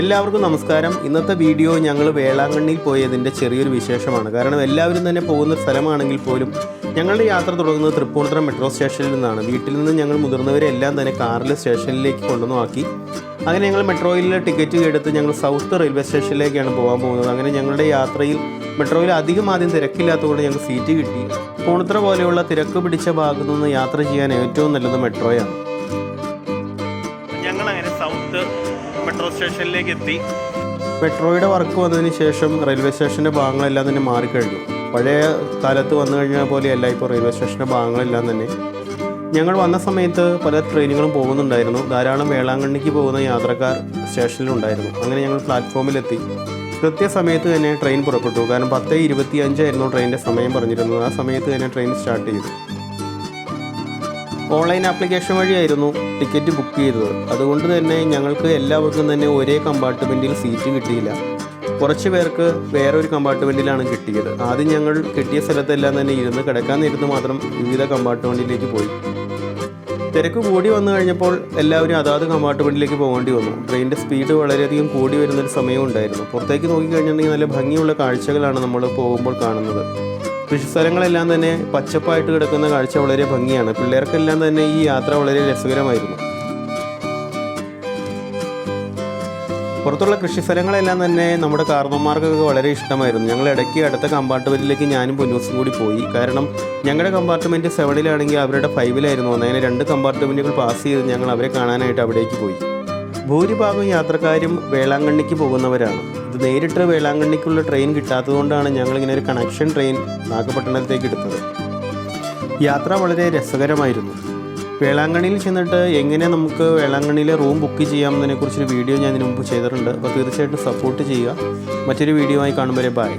എല്ലാവർക്കും നമസ്കാരം. ഇന്നത്തെ വീഡിയോ ഞങ്ങൾ വേളാങ്കണ്ണിയിൽ പോയതിന്റെ ചെറിയൊരു വിശേഷമാണ്. കാരണം എല്ലാവരും തന്നെ പോകുന്ന സ്ഥലമാണെങ്കിൽ പോലും ഞങ്ങളുടെ യാത്ര തുടങ്ങുന്നത് തൃപ്പൂണിത്തുറ മെട്രോ സ്റ്റേഷനിൽ നിന്നാണ്. വീട്ടിൽ നിന്ന് ഞങ്ങൾ മുതിർന്നവരെല്ലാം തന്നെ കാറിൽ സ്റ്റേഷനിലേക്ക് കൊണ്ടുവന്നു ആക്കി അങ്ങനെ ഞങ്ങൾ മെട്രോയിൽ ടിക്കറ്റ് എടുത്ത് ഞങ്ങൾ സൗത്ത് റെയിൽവേ സ്റ്റേഷനിലേക്കാണ് പോകാൻ പോകുന്നത്. അങ്ങനെ ഞങ്ങളുടെ യാത്രയിൽ മെട്രോയിൽ അധികം ആദ്യം തിരക്കില്ലാത്തതുകൊണ്ട് ഞങ്ങൾക്ക് സീറ്റ് കിട്ടി. പൂണിത്തുറ പോലെയുള്ള തിരക്ക് പിടിച്ച ഭാഗത്തു നിന്ന് യാത്ര ചെയ്യാൻ ഏറ്റവും നല്ലത് മെട്രോയാണ്. ഞങ്ങൾ അങ്ങനെ സൗത്ത് മെട്രോ സ്റ്റേഷനിലേക്ക് എത്തി. മെട്രോയുടെ വർക്ക് വന്നതിന് ശേഷം റെയിൽവേ സ്റ്റേഷന്റെ ഭാഗങ്ങളെല്ലാം തന്നെ മാറിക്കഴിഞ്ഞു. പഴയ കാലത്ത് വന്നു കഴിഞ്ഞ പോലെയല്ല ഇപ്പോൾ റെയിൽവേ സ്റ്റേഷന്റെ ഭാഗങ്ങളെല്ലാം തന്നെ. ഞങ്ങൾ വന്ന സമയത്ത് പല ട്രെയിനുകളും പോകുന്നുണ്ടായിരുന്നു. ധാരാളം വേളാങ്കണ്ണിക്ക് പോകുന്ന യാത്രക്കാർ സ്റ്റേഷനിലുണ്ടായിരുന്നു. അങ്ങനെ ഞങ്ങൾ പ്ലാറ്റ്ഫോമിലെത്തി കൃത്യസമയത്ത് തന്നെ ട്രെയിൻ പുറപ്പെട്ടു. കാരണം പത്ത് ഇരുപത്തി അഞ്ചായിരുന്നു ട്രെയിനിന്റെ സമയം പറഞ്ഞിരുന്നത്. ആ സമയത്ത് തന്നെ ട്രെയിൻ സ്റ്റാർട്ട് ചെയ്തു. ഓൺലൈൻ ആപ്ലിക്കേഷൻ വഴിയായിരുന്നു ടിക്കറ്റ് ബുക്ക് ചെയ്തത്. അതുകൊണ്ട് തന്നെ ഞങ്ങൾക്ക് എല്ലാവർക്കും തന്നെ ഒരേ കമ്പാർട്ട്മെന്റിൽ സീറ്റ് കിട്ടിയില്ല. കുറച്ച് പേർക്ക് വേറൊരു കമ്പാർട്ട്മെന്റിലാണ് കിട്ടിയത്. ആദ്യം ഞങ്ങൾ കിട്ടിയ സ്ഥലത്തെല്ലാം തന്നെ ഇരുന്ന് കിടക്കാൻ നേരത്ത് മാത്രം വിവിധ കമ്പാർട്ട്മെന്റിലേക്ക് പോയി. തിരക്ക് കൂടി വന്നു കഴിഞ്ഞപ്പോൾ എല്ലാവരും അതാത് കമ്പാർട്ട്മെന്റിലേക്ക് പോകേണ്ടി വന്നു. ട്രെയിനിന്റെ സ്പീഡ് വളരെയധികം കൂടി വരുന്നൊരു സമയം ഉണ്ടായിരുന്നു. പുറത്തേക്ക് നോക്കിക്കഴിഞ്ഞിട്ടുണ്ടെങ്കിൽ നല്ല ഭംഗിയുള്ള കാഴ്ചകളാണ് നമ്മൾ പോകുമ്പോൾ കാണുന്നത്. കൃഷിസ്ഥലങ്ങളെല്ലാം തന്നെ പച്ചപ്പായിട്ട് കിടക്കുന്ന കാഴ്ച വളരെ ഭംഗിയാണ്. പിള്ളേർക്കെല്ലാം തന്നെ ഈ യാത്ര വളരെ രസകരമായിരുന്നു. പുറത്തുള്ള കൃഷിസ്ഥലങ്ങളെല്ലാം തന്നെ നമ്മുടെ കാർന്നോന്മാർക്കൊക്കെ വളരെ ഇഷ്ടമായിരുന്നു. ഞങ്ങൾ ഇടയ്ക്ക് അടുത്ത കമ്പാർട്ട്മെന്റിലേക്ക് ഞാനും പൊന്നൂസും കൂടി പോയി. കാരണം ഞങ്ങളുടെ കമ്പാർട്ട്മെന്റ് സെവനിലാണെങ്കിൽ അവരുടെ ഫൈവിലായിരുന്നു അങ്ങനെ രണ്ട് കമ്പാർട്ട്മെന്റുകൾ പാസ് ചെയ്ത് ഞങ്ങൾ അവരെ കാണാനായിട്ട് അവിടേക്ക് പോയി. ഭൂരിഭാഗം യാത്രക്കാരും വേളാങ്കണ്ണിക്ക് പോകുന്നവരാണ്. നേരിട്ട് വേളാങ്കണ്ണിക്കുള്ള ട്രെയിൻ കിട്ടാത്തതുകൊണ്ടാണ് ഞങ്ങളിങ്ങനെ ഒരു കണക്ഷൻ ട്രെയിൻ നാഗപട്ടണത്തേക്ക് എടുത്തത്. യാത്ര വളരെ രസകരമായിരുന്നു. വേളാങ്കണ്ണിയിൽ ചെന്നിട്ട് എങ്ങനെ നമുക്ക് വേളാങ്കണ്ണിയിലെ റൂം ബുക്ക് ചെയ്യാമെന്നതിനെക്കുറിച്ചൊരു വീഡിയോ ഞാൻ ഇതിനു മുമ്പ് ചെയ്തിട്ടുണ്ട്. അപ്പോൾ തീർച്ചയായിട്ടും സപ്പോർട്ട് ചെയ്യുക. മറ്റൊരു വീഡിയോ ആയി കാണുമ്പോൾ ബൈ